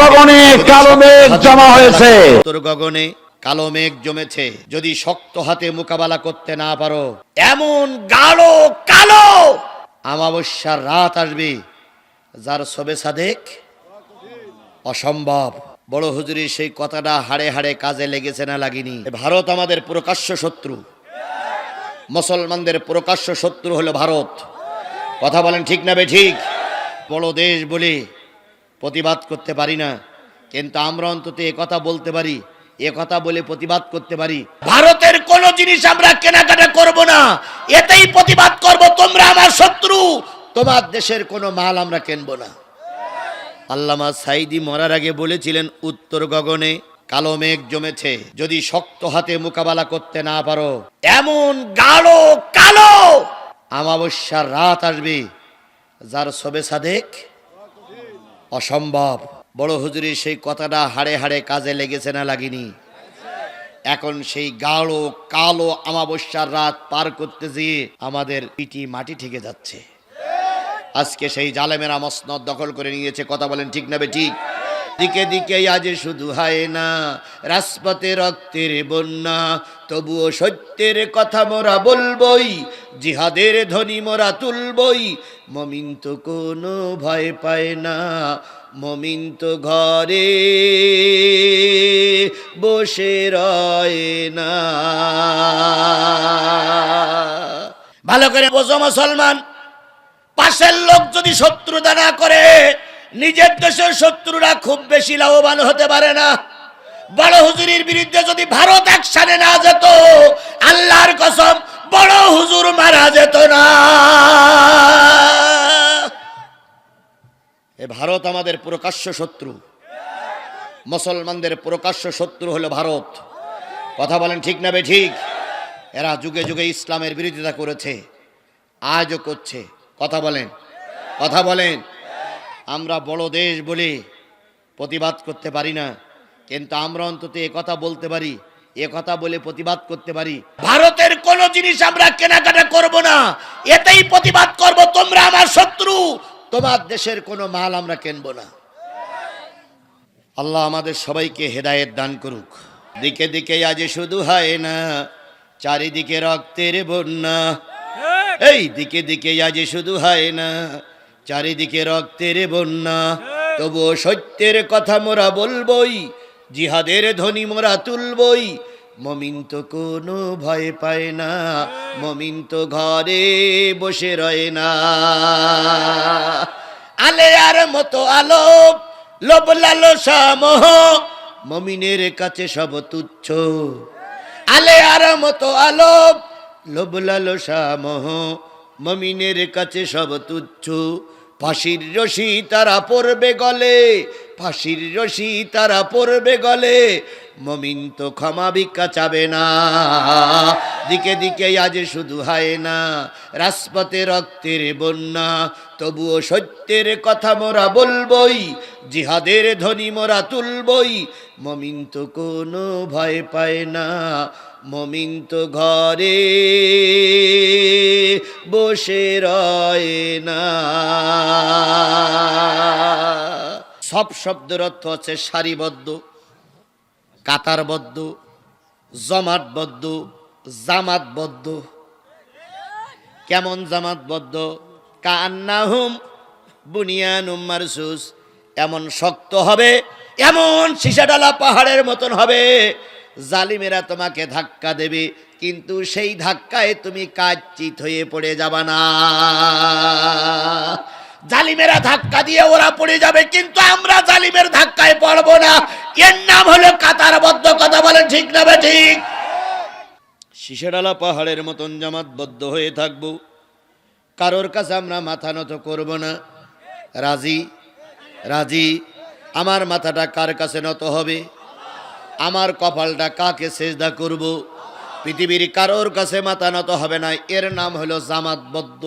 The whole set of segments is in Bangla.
গগনে কালো মেঘ জমা হয়েছে। উত্তর গগনে কালো মেঘ জমেছে। যদি শক্ত হাতে মোকাবেলা করতে না পারো, এমন গাঢ় কালো আমাবস্যার রাত আসবে, যার সবে সাদেক অসম্ভব। বড় হুজুরি, সেই কথাটা হাড়ে হাড়ে কাজে লেগেছে না লাগেনি। ভারত আমাদের প্রকাশ্য শত্রু। মুসলমানদের প্রকাশ্য শত্রু হলো ভারত। কথা বলেন ঠিক না বে ঠিক? বড় দেশ বলে প্রতিবাদ করতে পারি না। কিন্তু আমরা অন্তত কথা বলতে পারি, এ কথা বলে প্রতিবাদ করতে পারি। ভারতের কোন জিনিস আমরা কেনাকাটা করব না, এতেই প্রতিবাদ করব, তোমরা আমার শত্রু। তোমার দেশের কোনো মাল আমরা কিনবো না। আল্লামা সাইদি মরার আগে বলেছিলেন, উত্তর গগনে কালো মেঘ জমেছে, যদি শক্ত হাতে মোকাবেলা করতে না পারো, এমন গাঢ় কালো আমাবস্যার রাত আসবে, যার সবে সাদেক অসম্ভব। বড় হুজুরি, সেই কথাটা হাড়ে হাড়ে কাজে লেগেছে না লাগিনি? এখন সেই গাঢ়, কালো আমাবস্যার রাত পার করতে যেয়ে আমাদের পিটি মাটি ঠেকে যাচ্ছে। আজকে সেই জালেমেরা মসনদ দখল করে নিয়েছে, কথা বলেন ঠিক না বে ঠিক? দিকে দিকে আজ শুধু হয় না, রাজপথে রক্তের বন্যা, তবুও সত্যের কথা মোরা বলবই, জিহাদের ধ্বনি মোরা তুলবই। মমিন তো কোনো ভয় পায় না, মমিন তো ঘরে বসে রয় না। ভালো করে বোঝো মুসলমান, পাশের লোক যদি শত্রুতা না করে নিজের দেশের শত্রুরা খুব বেশি লাভবান হতে পারে না। বড় হুজুরির বিরুদ্ধে যদি ভারত একসাথে না যেত, আল্লাহর কসম, বড় হুজুর মারা যেত না। এ ভারত আমাদের প্রকাশ্য শত্রু। মুসলমানদের প্রকাশ্য শত্রু হলো ভারত। কথা বলেন ঠিক না বে ঠিক? এরা যুগে যুগে ইসলামের বিরোধিতা করেছে, আজও করছে। কথা বলেন কথা বলেন। আমরা বড় দেশ বলে প্রতিবাদ করতে পারি না। কিন্তু আমরা অন্তত কথা বলতে পারি, এ কথা বলে প্রতিবাদ করতে পারি। ভারতের কোন জিনিস আমরা কেনাকাটা করব না, এতেই প্রতিবাদ করব, তোমরা আমার শত্রু। তোমার দেশের কোনো মাল আমরা কিনবো না। আল্লাহ আমাদের সবাইকে হেদায়েত দান করুক। দিকে দিকে আজ শুধু হয় না, চারিদিকে রক্তের বন্যা। এই দিকে দিকে আজ শুধু হয় না চারিদিকে রক্তের বন্যা। তবুও সত্যের কথা মোরা বলবই, জিহাদের ধ্বনি মোরা তুলবই। মমিন তো কোনো ভয় পায় না, মমিন তো ঘরে বসে রয় না। আলে আর মতো আলোক, লোভ লালসা মোহ, মমিনের কাছে সব তুচ্ছ। আলে আর মতো আলোক, লোভ লালসা মোহ, মমিনের কাছে সব তুচ্ছ। ফাঁসির রশি তারা পড়বে গলে, ফাঁসির রশি তারা পড়বে গলে, মমিন তো ক্ষমা ভিক্ষা চাবে না। দিকে দিকে আজ শুধু হয় না, রাজপথে রক্তের বন্যা, তবুও সত্যের কথা মোরা বলবই, জিহাদের ধ্বনি মোরা তুলবই, মমিন তো কোনো ভয় পায় না। মমিন তো ঘরে বসে রয় না। সব শব্দের অর্থ হচ্ছে সারিবদ্ধ, কাতারবদ্ধ, জমাটবদ্ধ, জামাতবদ্ধ। কেমন জামাতবদ্ধ? কান্নাহুম বুনিয়ানুম মারসুস। এমন শক্ত হবে, এমন সিসাডালা পাহাড়ের মতন হবে জালিমেরা তোমাকে ধাক্কা দেবে, কিন্তু সেই ধাক্কায় তুমি কাচিত হয়ে পড়ে যাবা না। জালিমেরা ধাক্কা দিয়ে ওরা পড়ে যাবে, কিন্তু আমরা জালিমের ধাক্কায় পড়ব না। এর নাম হলো কাতারবদ্ধ কথা, বলেন ঠিক না বে ঠিক? শিশেডালা পাহাড়ের মতন জামাতবদ্ধ হয়ে থাকব। কারোর কাছে আমরা মাথা নত করব না। রাজি? রাজি? আমার মাথাটা কার কাছে নত হবে? আমার কপালটা কাকে সেজদা করব? পৃথিবীর কারোর কাছে মাথা নত হবে না, এর নাম হলো জামাতবদ্ধ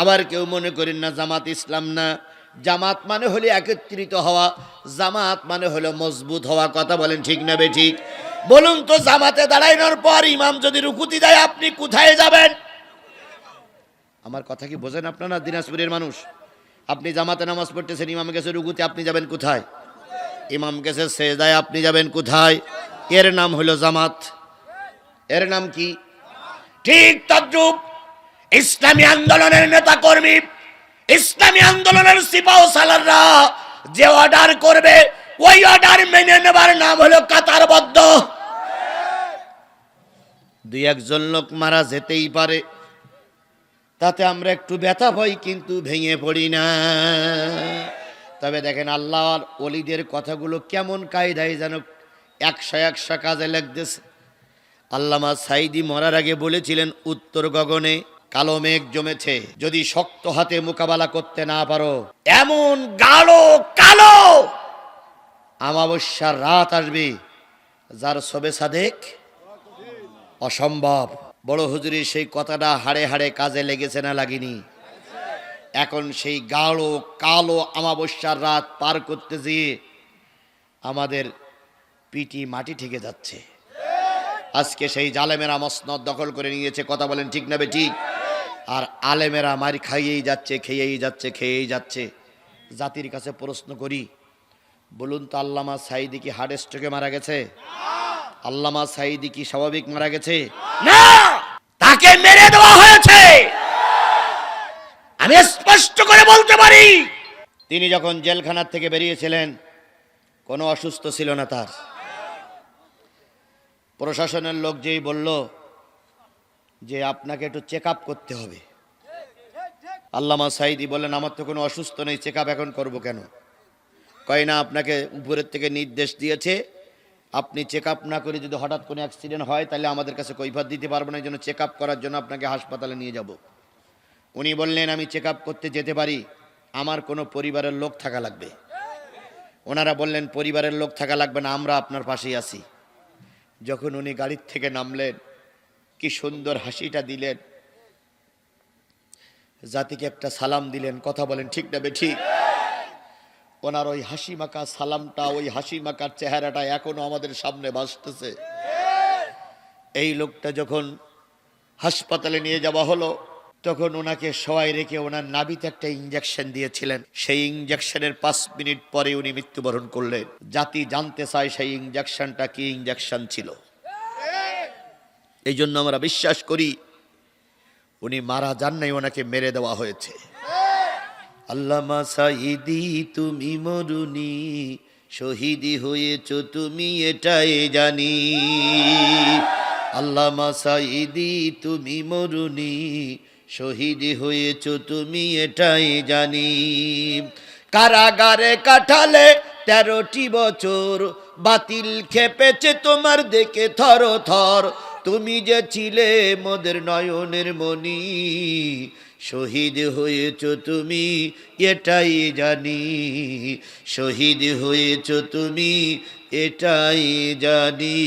আবার কেউ মনে করেন না জামাত ইসলাম না। জামাত মানে হলে একত্রিত হওয়া, জামাত মানে হলো মজবুত হওয়া, কথা বলেন ঠিক না বে ঠিক বলুন তো জামাতে দাঁড়ানোর পর ইমাম যদি রুকুতি দেয়, আপনি কোথায় যাবেন? আমার কথা কি বোঝেন আপনারা, দিনাজপুরের মানুষ? আপনি জামাতে নামাজ পড়তেছেন, ইমামের কাছে রুকুতে, আপনি যাবেন কোথায়? ইমাম গেছে সেজদায়, আপনি যাবেন কোথায়? এর নাম হলো জামাত। এর নাম কি? ঠিক তদ্রুপ ইসলামী আন্দোলনের নেতা কর্মী ইসলামী আন্দোলনের সিপাহ সালাররা যে অর্ডার করবে, ওই অর্ডার মেনে নেবার নাম হলো কাতারবদ্ধ। দুই একজন লোক মারা যেতেই পারে। তাতে আমরা একটু ব্যথা পাই, কিন্তু ভেঙে পড়ি না। তবে দেখেন আল্লাহর অলিদের কথাগুলো কেমন কায়দায় যেন একশো একশো কাজে লাগতেছে। আল্লামা সাইদি মরার আগে বলেছিলেন, উত্তর গগনে কালো মেঘ জমেছে, যদি শক্ত হাতে মোকাবেলা করতে না পারো, এমন গাঢ় কালো আমাবস্যার রাত আসবে, যার সবে সাদেক অসম্ভব। বড় হুজুরির সেই কথাটা হাড়ে হাড়ে কাজে লেগেছে না লাগেনি। এখন সেই গাঢ়, কালো আমাবস্যার রাত পার করতে যেয়ে আমাদের পিটি মাটি ঠেকে যাচ্ছে। আজকে সেই জালেমেরা মসনদ দখল করে নিয়েছে, কথা বলেন ঠিক না ঠিক? আর আলেমেরা মার খাইয়েই যাচ্ছে, খেয়েই যাচ্ছে খেয়েই যাচ্ছে। জাতির কাছে প্রশ্ন করি, বলুন তো আল্লামা সাইদি কি হার্ট স্ট্রোকে মারা গেছে? আল্লামা সাইদি কি স্বাভাবিক মারা গেছে? না! তাকে মেরে দেওয়া হয়েছে! আমি স্পষ্ট করে বলতে পারি। তিনি যখন জেলখানার থেকে বেরিয়েছিলেন, কোনো অসুস্থ ছিল না তার। প্রশাসনের লোক যেই বলল যে আপনাকে একটু চেক করতে হবে। আল্লামা সাইদি বললেন, আমার তো কোনো অসুস্থ নেই চেক এখন করব কেন? কয়, না, আপনাকে উপরের থেকে নির্দেশ দিয়েছে, আপনি চেক না করে যদি হঠাৎ কোনো অ্যাক্সিডেন্ট হয়, তাহলে আমাদের কাছে কৈফাত দিতে পারব না, এই জন্য চেক করার জন্য আপনাকে হাসপাতালে নিয়ে যাব। উনি বললেন, আমি চেক করতে যেতে পারি, আমার কোনো পরিবারের লোক থাকা লাগবে। ওনারা বললেন, পরিবারের লোক থাকা লাগবে না, আমরা আপনার পাশেই আছি। যখন উনি গাড়ির থেকে নামলেন, কি সুন্দর হাসিটা দিলেন। জাতিকে একটা সালাম দিলেন, কথা বলেন, ঠিক না বে ঠিক ওনার ওই হাসি মাখা সালামটা, ওই হাসি মাখার চেহারাটা এখনও আমাদের সামনে ভাসতেছে। এই লোকটা যখন হাসপাতালে নিয়ে যাওয়া হলো তখন ওনাকে সবাই রেখে ওনার নাবিতে একটা ইঞ্জেকশন দিয়েছিলেন। সেই ইঞ্জেকশনের পাঁচ মিনিট পরে উনি মৃত্যুবরণ করলেন। জাতি জানতে চায় সেই ইঞ্জেকশনটা কি ইঞ্জেকশন ছিল। এই জন্য আমরা বিশ্বাস করি, উনি মারা যান নাই, ওনাকে মেরে দেওয়া হয়েছে। আল্লামা সাইদি তুমি মরুনি, শহীদি হয়েছ তুমি এটাই জানি। আল্লামা সাইদি তুমি মরুনি শহীদি হয়েছ তুমি এটাই জানি। কারাগারে কাটালে তেরোটি বছর, বাতিল খেপেছে তোমার দেখে থর থর। তুমি যে ছিলে মোদের নয়নের মনি শহীদ হয়েছ তুমি এটাই জানি। শহীদ হয়েছ তুমি এটাই জানি।